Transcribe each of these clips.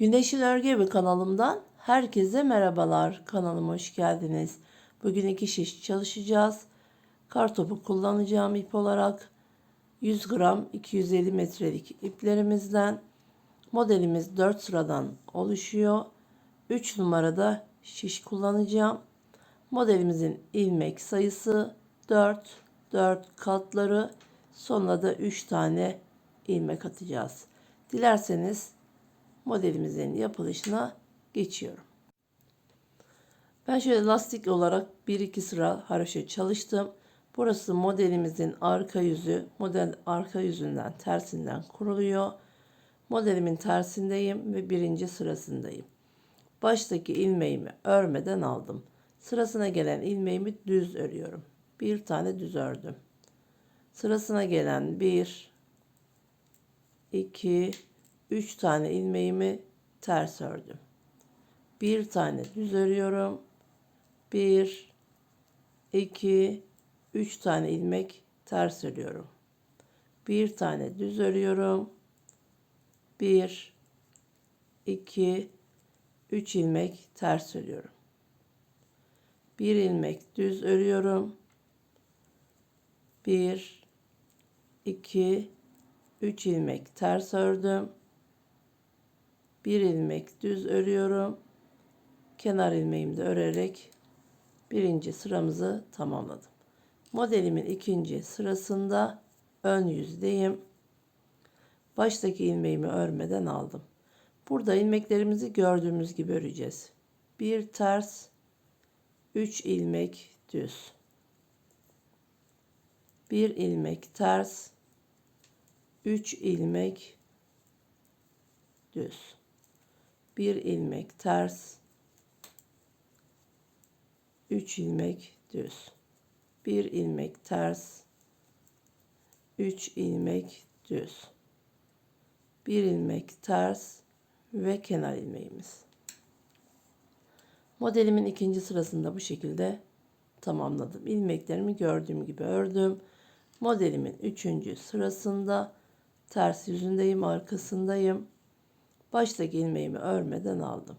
Güneşin Örgü Evi kanalımdan herkese merhabalar. Kanalıma hoş geldiniz. Bugün iki şiş çalışacağız. Kartopu kullanacağım ip olarak 100 gram 250 metrelik iplerimizden modelimiz 4 sıradan oluşuyor. 3 numarada şiş kullanacağım. Modelimizin ilmek sayısı 4, 4 katları sonuna da 3 tane ilmek atacağız. Dilerseniz modelimizin yapılışına geçiyorum. Ben şöyle lastik olarak 1-2 sıra haroşa çalıştım. Burası modelimizin arka yüzü. Model arka yüzünden tersinden kuruluyor. Modelimin tersindeyim ve birinci sırasındayım. Baştaki ilmeğimi örmeden aldım. Sırasına gelen ilmeğimi düz örüyorum. Bir tane düz ördüm. Sırasına gelen bir, iki, üç tane ilmeğimi ters ördüm. Bir tane düz örüyorum. Bir, iki, üç tane ilmek ters örüyorum. Bir tane düz örüyorum. Bir, iki, üç ilmek ters örüyorum. Bir ilmek düz örüyorum. Bir, iki, üç ilmek ters ördüm. Bir ilmek düz örüyorum. Kenar ilmeğimi de örerek birinci sıramızı tamamladım. Modelimin ikinci sırasında ön yüzdeyim. Baştaki ilmeğimi örmeden aldım. Burada ilmeklerimizi gördüğümüz gibi öreceğiz. Bir ters, 3 ilmek düz. Bir ilmek ters, 3 ilmek düz. Bir ilmek ters, 3 ilmek düz. Bir ilmek ters, 3 ilmek düz. Bir ilmek ters ve kenar ilmeğimiz. Modelimin ikinci sırasında bu şekilde tamamladım. İlmeklerimi gördüğüm gibi ördüm. Modelimin üçüncü sırasında ters yüzündeyim, arkasındayım. Baştaki ilmeğimi örmeden aldım.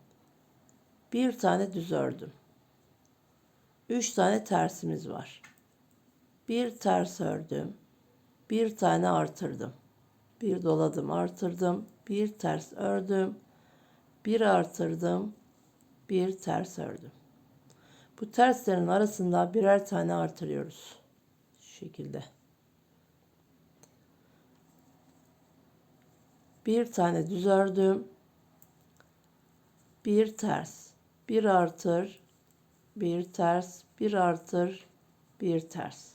Bir tane düz ördüm. Üç tane tersimiz var. Bir ters ördüm. Bir tane artırdım. Bir doladım, artırdım. Bir ters ördüm. Bir artırdım bir ters ördüm. Bu terslerin arasında birer tane artırıyoruz. Şu şekilde. Bir tane düz ördüm. Bir ters. Bir artır. Bir ters. Bir artır. Bir ters.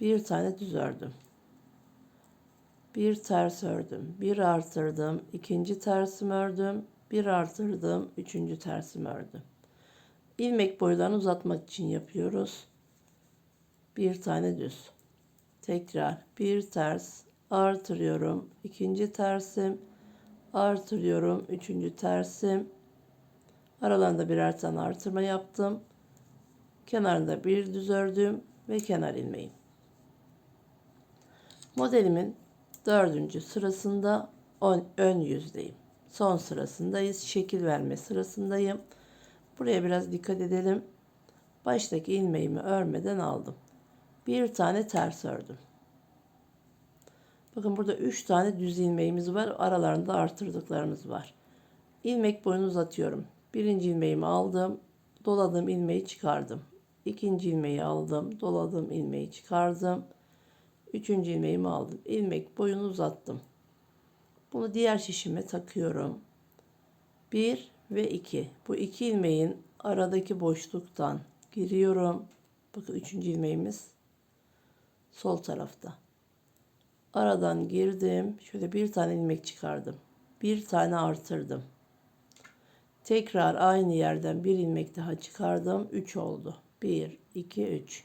Bir tane düz ördüm. Bir ters ördüm. Bir artırdım. ikinci tersimi ördüm bir artırdım, üçüncü tersimi ördüm. İlmek boylarını uzatmak için yapıyoruz. Bir tane düz. Tekrar bir ters artırıyorum. ikinci tersim artırıyorum. Üçüncü tersim. Aralarında birer tane artırma yaptım. Kenarında bir düz ördüm ve kenar ilmeğim. Modelimin dördüncü sırasında ön yüzdeyim son sırasındayız. Şekil verme sırasındayım. Buraya biraz dikkat edelim. Baştaki ilmeğimi örmeden aldım. Bir tane ters ördüm. Bakın burada 3 tane düz ilmeğimiz var. Aralarında artırdıklarımız var. İlmek boyunu uzatıyorum. Birinci ilmeğimi aldım. Doladığım ilmeği çıkardım. İkinci ilmeği aldım. Doladığım ilmeği çıkardım. Üçüncü ilmeğimi aldım. İlmek boyunu uzattım. Bunu diğer şişime takıyorum. 1 ve 2. Bu iki ilmeğin aradaki boşluktan giriyorum. Bakın üçüncü ilmeğimiz sol tarafta. Aradan girdim. Şöyle bir tane ilmek çıkardım. Bir tane artırdım. Tekrar aynı yerden bir ilmek daha çıkardım. 3 oldu. 1, 2, 3.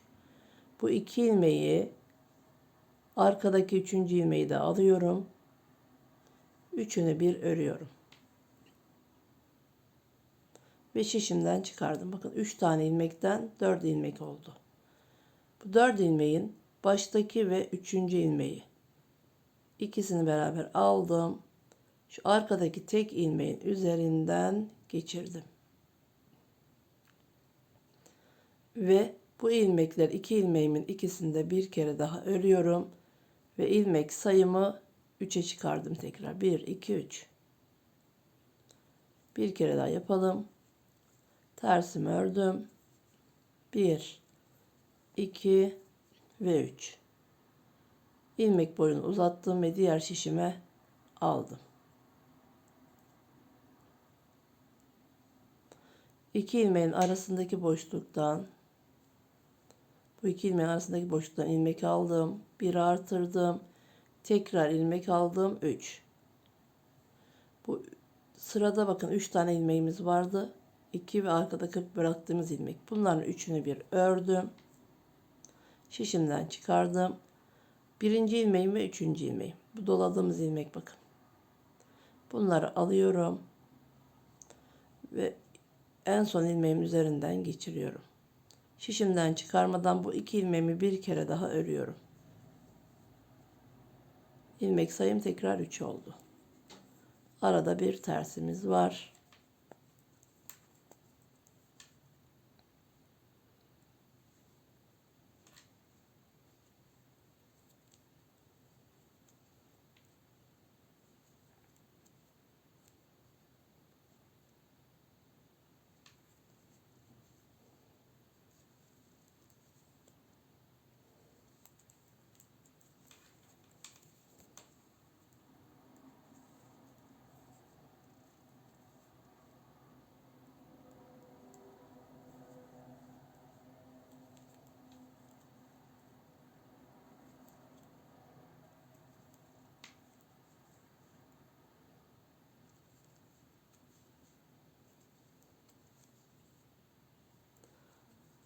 Bu iki ilmeği arkadaki üçüncü ilmeği de alıyorum. Üçünü bir örüyorum. Ve şişimden çıkardım. Bakın 3 tane ilmekten 4 ilmek oldu. Bu 4 ilmeğin baştaki ve üçüncü ilmeği ikisini beraber aldım. şu arkadaki tek ilmeğin üzerinden geçirdim. Ve bu ilmekler iki ilmeğimin ikisinde bir kere daha örüyorum ve ilmek sayımı 3'e çıkardım tekrar. 1 2 3. Bir kere daha yapalım. Tersimi ördüm. 1 2 ve 3. İlmek boyunu uzattım ve diğer şişime aldım. İki ilmeğin arasındaki boşluktan bu iki ilmeğin arasındaki boşluktan ilmek aldım. Bir artırdım. Tekrar ilmek aldım. 3. Bu sırada bakın 3 tane ilmeğimiz vardı. 2 ve arkada 40 bıraktığımız ilmek. Bunların üçünü bir ördüm. Şişimden çıkardım. Birinci ilmeğim ve üçüncü ilmeğim. Bu doladığımız ilmek bakın. Bunları alıyorum. Ve en son ilmeğin üzerinden geçiriyorum. Şişimden çıkarmadan bu iki ilmeğimi bir kere daha örüyorum. İlmek sayım tekrar 3 oldu. Arada bir tersimiz var.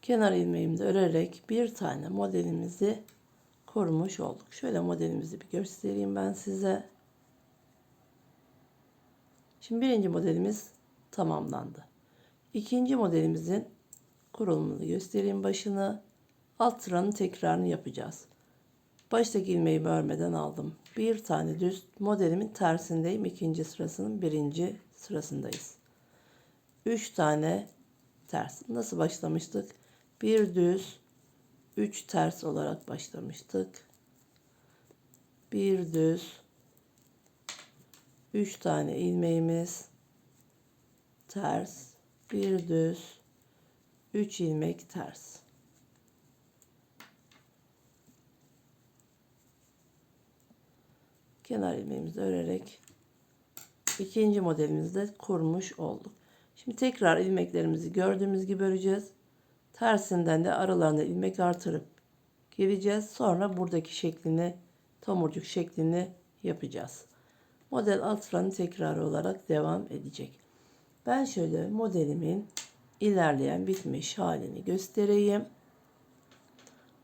Kenar ilmeğimi de örerek bir tane modelimizi kurmuş olduk. Şöyle modelimizi bir göstereyim ben size. Şimdi birinci modelimiz tamamlandı. İkinci modelimizin kurulumunu göstereyim başını. Alt sıranın tekrarını yapacağız. Baştaki ilmeğimi örmeden aldım. Bir tane düz modelimin tersindeyim. İkinci sırasının birinci sırasındayız. Üç tane ters. Nasıl başlamıştık? Bir düz, üç ters olarak başlamıştık. Bir düz, üç tane ilmeğimiz ters, bir düz, üç ilmek ters. Kenar ilmeğimizi örerek ikinci modelimizde kurmuş olduk. Şimdi tekrar ilmeklerimizi gördüğümüz gibi öreceğiz. Tersinden de aralarına ilmek artırıp gireceğiz. Sonra buradaki şeklini tomurcuk şeklini yapacağız. Model alt sıranın tekrarı olarak devam edecek. Ben şöyle modelimin ilerleyen bitmiş halini göstereyim.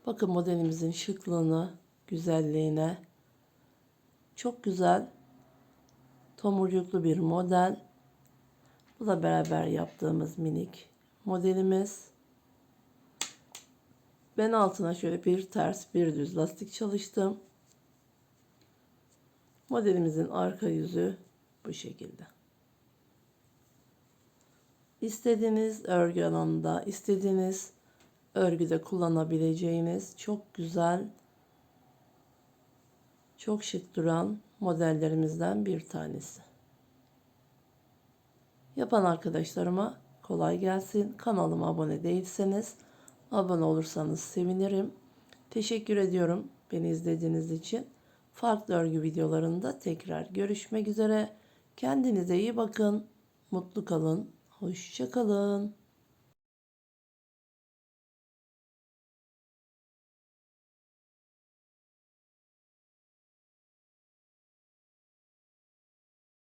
Bakın modelimizin şıklığını, güzelliğine. Çok güzel tomurcuklu bir model. Bu da beraber yaptığımız minik modelimiz. Ben altına şöyle bir ters bir düz lastik çalıştım. Modelimizin arka yüzü bu şekilde. İstediğiniz örgü alanında, istediğiniz örgüde kullanabileceğiniz çok güzel, çok şık duran modellerimizden bir tanesi. Yapan arkadaşlarıma kolay gelsin. Kanalıma abone değilseniz Abone olursanız sevinirim. Teşekkür ediyorum beni izlediğiniz için. Farklı örgü videolarında tekrar görüşmek üzere. Kendinize iyi bakın. Mutlu kalın. Hoşça kalın.